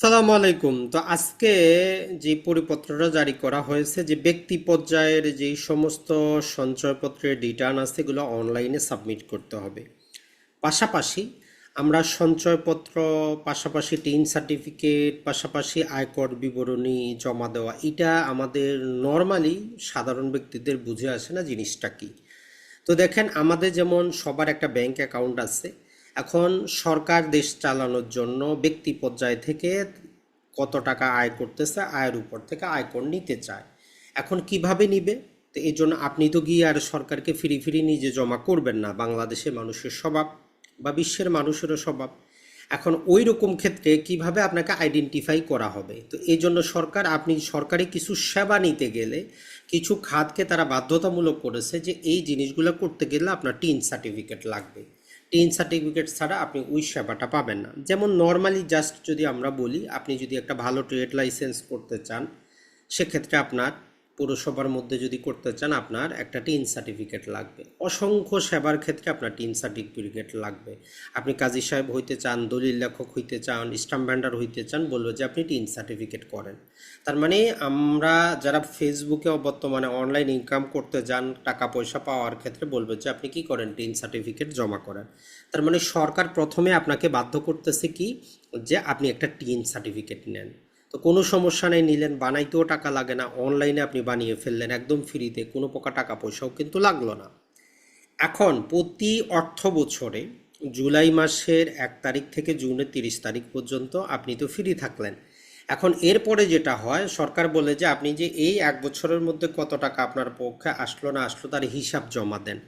সালামু আলাইকুম। তো আজকে যে পরিপত্রটা জারি করা হয়েছে, যে ব্যক্তি পর্যায়ের যে সমস্ত সঞ্চয়পত্রের রিটার্ন আছে, এগুলো অনলাইনে সাবমিট করতে হবে। পাশাপাশি আমরা সঞ্চয়পত্র, পাশাপাশি টিন সার্টিফিকেট পাশাপাশি আয়কর বিবরণী জমা দেওয়া, এটা আমাদের নর্মালি সাধারণ ব্যক্তিদের বুঝে আসে না জিনিসটা কি। তো দেখেন, আমাদের যেমন সবার একটা ব্যাংক অ্যাকাউন্ট আছে এখন সরকার দেশ চালানোর জন্য ব্যক্তি পর্যায় থেকে কত টাকা আয় করতেছে, আয়ের উপর থেকে আয়কর নিতে চায়। এখন কীভাবে নিবে? তো এই জন্য আপনি তো গিয়ে আর সরকারকে ফিরি ফিরি নিজে জমা করবেন না, বাংলাদেশের মানুষের স্বভাব বা বিশ্বের মানুষেরও স্বভাব। এখন ওই রকম ক্ষেত্রে কীভাবে আপনাকে আইডেন্টিফাই করা হবে? তো এই জন্য সরকার, আপনি সরকারি কিছু সেবা নিতে গেলে কিছু খাতকে তারা বাধ্যতামূলক করেছে যে এই জিনিসগুলো করতে গেলে আপনার টিন সার্টিফিকেট লাগবে। টিন সার্টিফিকেট ছাড়া আপনি ওই সেবাটা পাবেন না। যেমন নর্মালি জাস্ট যদি আমরা বলি, আপনি যদি একটা ভালো ট্রেড লাইসেন্স করতে চান, সেক্ষেত্রে আপনার পৌরসভার মধ্যে যদি করতে চান, আপনার একটা টিন সার্টিফিকেট লাগবে। অসংখ্য সেবার ক্ষেত্রে আপনার টিন সার্টিফিকেট লাগবে। আপনি কাজী সাহেব হইতে চান, দলিল লেখক হইতে চান, স্টাম্প ভ্যান্ডার হইতে চান বলব যে আপনি টিন সার্টিফিকেট করেন। তার মানে আমরা যারা ফেসবুকে বর্তমানে অনলাইন ইনকাম করতে যান, টাকা পয়সা পাওয়ার ক্ষেত্রে বলবে যে আপনি কি করেন, টিন সার্টিফিকেট জমা করেন। তার মানে সরকার প্রথমে আপনাকে বাধ্য করতেছে কি? যে আপনি একটা টিন সার্টিফিকেট নেন। তো কোনো সমস্যা নেই, নিলেন। বানাইতেও টাকা লাগে না, অনলাইনে আপনি বানিয়ে ফেললেন, একদম ফ্রিতে, কোনো প্রকার টাকা পয়সাও কিন্তু লাগল না। এখন প্রতি অর্থ বছরে জুলাই মাসের এক তারিখ থেকে জুনের তিরিশ তারিখ পর্যন্ত আপনি তো ফ্রি থাকলেন। এখন এরপরে যেটা হয়, সরকার বলে যে আপনি যে এই এক বছরের মধ্যে কত টাকা আপনার পক্ষে আসলো না আসলো তার হিসাব জমা দেন।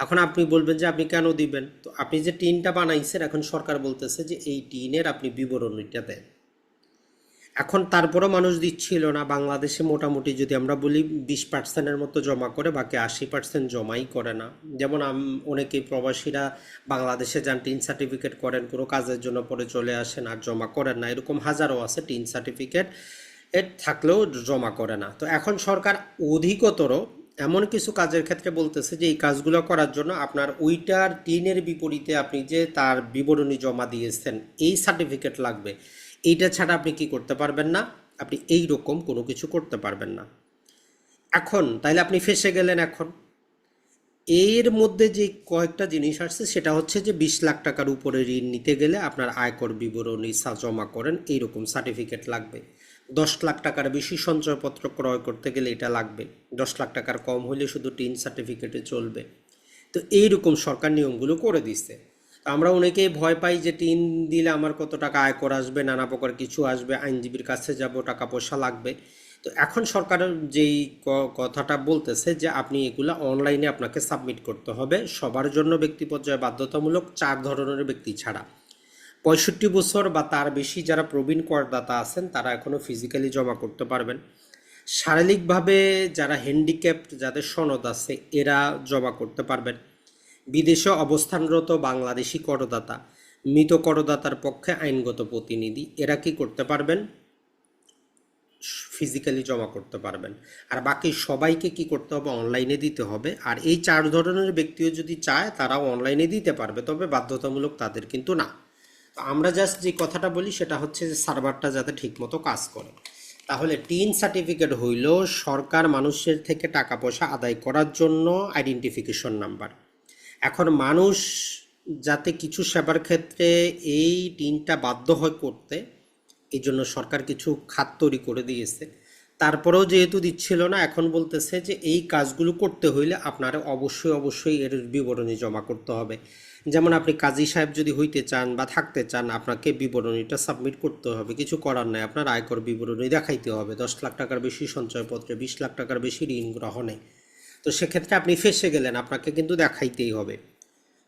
এখন আপনি বলবেন যে আপনি কেন দিবেন? তো আপনি যে টিনটা বানাইছেন, এখন সরকার বলতেছে যে এই টিনের আপনি বিবরণীটা দেন। এখন তারপরও মানুষ দিচ্ছিল না। বাংলাদেশে মোটামুটি যদি আমরা বলি বিশ পার্সেন্টের মতো জমা করে, বাকি আশি পার্সেন্ট জমাই করে না। যেমন অনেকেই প্রবাসীরা বাংলাদেশে যান, টিন সার্টিফিকেট করেন, কোনো কাজের জন্য পরে চলে আসেন, আর জমা করেন না। এরকম হাজারও আছে টিন সার্টিফিকেট এর থাকলেও জমা করে না। তো এখন সরকার অধিকতর এমন কিছু কাজের ক্ষেত্রে বলতেছে যে, এই কাজগুলো করার জন্য আপনার ওইটার টিনের বিপরীতে আপনি যে তার বিবরণী জমা দিয়েছেন, এই সার্টিফিকেট লাগবে। এইটা ছাড়া আপনি কি করতে পারবেন না? আপনি এই রকম কোনো কিছু করতে পারবেন না। এখন, তাইলে আপনি ফেসে গেলেন এখন। এর মধ্যে যে কয়েকটা জিনিস আসছে, সেটা হচ্ছে যে বিশ লাখ টাকার উপরে ঋণ নিতে গেলে আপনার আয়কর বিবরণী জমা করেন, এইরকম সার্টিফিকেট লাগবে। দশ লাখ টাকার বেশি সঞ্চয়পত্র ক্রয় করতে গেলে এটা লাগবে। দশ লাখ টাকার কম হলে শুধু টিন সার্টিফিকেটে চলবে। তো এইরকম সরকার নিয়মগুলো করে দিচ্ছে আমরা অনেকেই ভয় পাই যে টিন দিলে আমার কত টাকা আয়কর আসবে, নানা প্রকার কিছু আসবে, আইনজীবীর কাছে যাব, টাকা পয়সা লাগবে। তো এখন সরকার যেই কথাটা বলতেছে যে আপনি এগুলা অনলাইনে আপনাকে সাবমিট করতে হবে। সবার জন্য ব্যক্তি পর্যায়ে বাধ্যতামূলক চার ধরনের ব্যক্তি ছাড়া। পঁয়ষট্টি বছর বা তার বেশি যারা প্রবীণ করদাতা আছেন, তারা এখনও ফিজিক্যালি জমা করতে পারবেন। শারীরিকভাবে যারা হ্যান্ডিক্যাপড যাদের সনদ আছে, এরা জমা করতে পারবেন। বিদেশে অবস্থানরত বাংলাদেশি করদাতা, মৃত করদাতার পক্ষে আইনগত প্রতিনিধি, এরা কি করতে পারবেন? ফিজিক্যালি জমা করতে পারবেন। আর বাকি সবাইকে কি করতে হবে? অনলাইনে দিতে হবে। আর এই চার ধরনের ব্যক্তিও যদি চায়, তারাও অনলাইনে দিতে পারবে। তবে বাধ্যতামূলক তাদের কিন্তু না। তো আমরা জাস্ট যে কথাটা বলি, সেটা হচ্ছে যে সার্ভারটা যাতে ঠিকমতো কাজ করে। তাহলে টিন সার্টিফিকেট হইল সরকার মানুষের থেকে টাকা পয়সা আদায় করার জন্য আইডেন্টিফিকেশন নাম্বার এখন মানুষ যাতে কিছু সেবার ক্ষেত্রে এই টিনটা বাধ্য হয় করতে এই জন্য সরকার কিছু খাত তৈরি করে দিয়েছে। তারপরেও যেহেতু দিচ্ছিল না, এখন বলতেছে যে এই কাজগুলো করতে হইলে আপনার অবশ্যই অবশ্যই এর বিবরণী জমা করতে হবে। যেমন আপনি কাজী সাহেব যদি হইতে চান বা থাকতে চান, আপনাকে বিবরণীটা সাবমিট করতে হবে। কিছু করার নাই, আপনার আয়কর বিবরণী দেখাইতে হবে। দশ লাখ টাকার বেশি সঞ্চয়পত্রে, বিশ লাখ টাকার বেশি ঋণ গ্রহণে। তো সেক্ষেত্রে আপনি ফেসে গেলেন, আপনাকে কিন্তু দেখাইতেই হবে।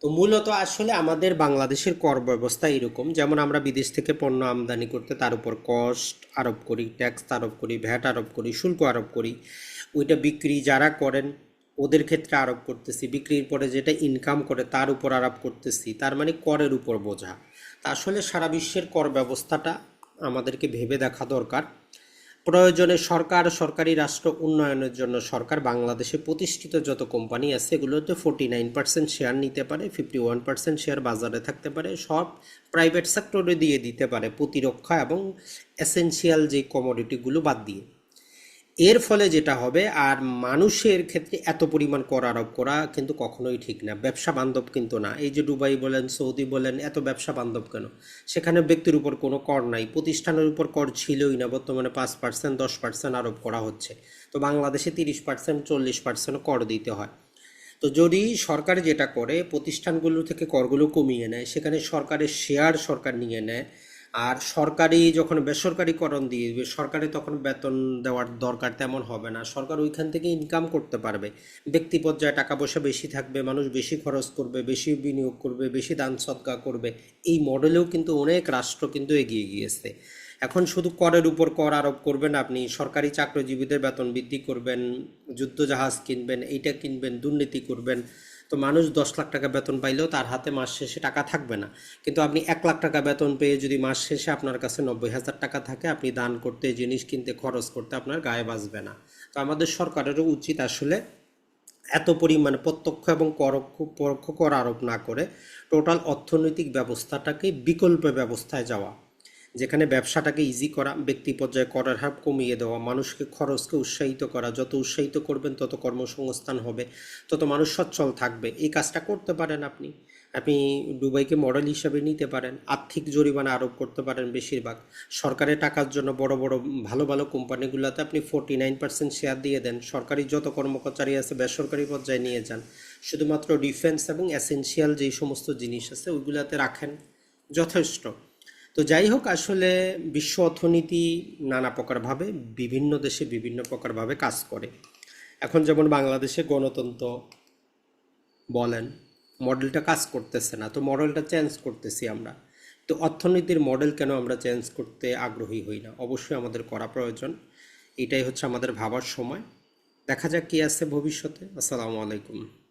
তো মূলত আসলে আমাদের বাংলাদেশের কর ব্যবস্থা এরকম, যেমন আমরা বিদেশ থেকে পণ্য আমদানি করতে তার উপর কস্ট আরোপ করি, ট্যাক্স আরোপ করি, ভ্যাট আরোপ করি, শুল্ক আরোপ করি, ওইটা বিক্রি যারা করেন, ওদের ক্ষেত্রে আরোপ করতেছি। বিক্রির পরে যেটা ইনকাম করে তার উপর আরোপ করতেছি, তার মানে করের উপর বোঝা। তা আসলে সারা বিশ্বের কর ব্যবস্থাটা আমাদেরকে ভেবে দেখা দরকার। প্রয়োজনে সরকার, সরকারি রাষ্ট্র উন্নয়নের জন্য সরকার বাংলাদেশে প্রতিষ্ঠিত যত কোম্পানি আছে, এগুলোতে ফোর্টি নাইন পার্সেন্ট শেয়ার নিতে পারে ফিফটি ওয়ান পার্সেন্ট শেয়ার বাজারে থাকতে পারে, সব প্রাইভেট সেক্টরে দিয়ে দিতে পারে প্রতিরক্ষা এবং এসেন্সিয়াল যে কমোডিটিগুলো বাদ দিয়ে। এর ফলে যেটা হবে, আর মানুষের ক্ষেত্রে এত পরিমাণ কর আরোপ করা কিন্তু কখনোই ঠিক না। ব্যবসা বান্ধব কিন্তু না। এই যে দুবাই বলেন, সৌদি বলেন, এত ব্যবসা বান্ধব কেন? সেখানে ব্যক্তির উপর কোনো কর নাই। প্রতিষ্ঠানের উপর কর ছিলই না। বর্তমানে পাঁচ পার্সেন্ট দশ পার্সেন্ট আরোপ করা হচ্ছে। তো বাংলাদেশে তিরিশ পার্সেন্ট চল্লিশ পার্সেন্ট কর দিতে হয়। তো যদি সরকার যেটা করে, প্রতিষ্ঠানগুলো থেকে করগুলো কমিয়ে নেয়, সেখানে সরকারের শেয়ার সরকার নিয়ে নেয় আর সরকারি যখন বেসরকারিকরণ দিয়ে দিবে, সরকারে তখন বেতন দেওয়ার দরকার তেমন হবে না। সরকার ওইখান থেকে ইনকাম করতে পারবে। ব্যক্তি পর্যায়ে টাকা পয়সা বেশি থাকবে, মানুষ বেশি খরচ করবে, বেশি বিনিয়োগ করবে, বেশি দান সৎকা করবে। এই মডেলেও কিন্তু অনেক রাষ্ট্র কিন্তু এগিয়ে গিয়েছে। এখন শুধু করের উপর কর আরোপ করবেন আপনি। সরকারি চাকরিজীবীদের বেতন বৃদ্ধি করবেন, যুদ্ধজাহাজ কিনবেন, এইটা কিনবেন, দুর্নীতি করবেন। তো মানুষ দশ লাখ টাকা বেতন পাইলেও তার হাতে মাস শেষে টাকা থাকবে না। কিন্তু আপনি এক লাখ টাকা বেতন পেয়ে যদি মাস শেষে আপনার কাছে নব্বই হাজার টাকা থাকে, আপনি দান করতে, জিনিস কিনতে, খরচ করতে আপনার গায়ে বাঁচবে না। তো আমাদের সরকারেরও উচিত আসলে এত পরিমাণে প্রত্যক্ষ এবং পরোক্ষ পরোক্ষ কর আরোপ না করে টোটাল অর্থনৈতিক ব্যবস্থাটাকে বিকল্প ব্যবস্থায় যাওয়া। যেখানে ব্যবসাটাকে ইজি করা, ব্যক্তি পর্যায়ে করার হার কমিয়ে দেওয়া, মানুষকে খরচকে উৎসাহিত করা, যত উৎসাহিত করবেন তত কর্মসংস্থান হবে, তত মানুষ সচ্ছল থাকবে। এই কাজটা করতে পারেন আপনি। আপনি দুবাইকে মডেল হিসাবে নিতে পারেন, আর্থিক জরিমানা আরোপ করতে পারেন বেশিরভাগ। সরকারের টাকার জন্য বড় বড়, ভালো ভালো কোম্পানিগুলোতে আপনি ফোর্টি নাইন পার্সেন্ট শেয়ার দিয়ে দেন। সরকারি যত কর্মচারী আছে, বেসরকারি পর্যায়ে নিয়ে যান। শুধুমাত্র ডিফেন্স এবং এসেনশিয়াল যেই সমস্ত জিনিস আছে, ওইগুলাতে রাখেন। যথেষ্ট। তো যাই হোক, আসলে বিশ্ব অর্থনীতি নানা প্রকারভাবে, বিভিন্ন দেশে বিভিন্ন প্রকারভাবে কাজ করে। এখন যেমন বাংলাদেশে গণতন্ত্র বলেন, মডেলটা কাজ করতেছে না, তো মডেলটা চেঞ্জ করতেছি আমরা। তো অর্থনীতির মডেল কেন আমরা চেঞ্জ করতে আগ্রহী হই না? অবশ্যই আমাদের করা প্রয়োজন। এটাই হচ্ছে আমাদের ভাবার সময়। দেখা যাক কী আছে ভবিষ্যতে। আসসালামু আলাইকুম।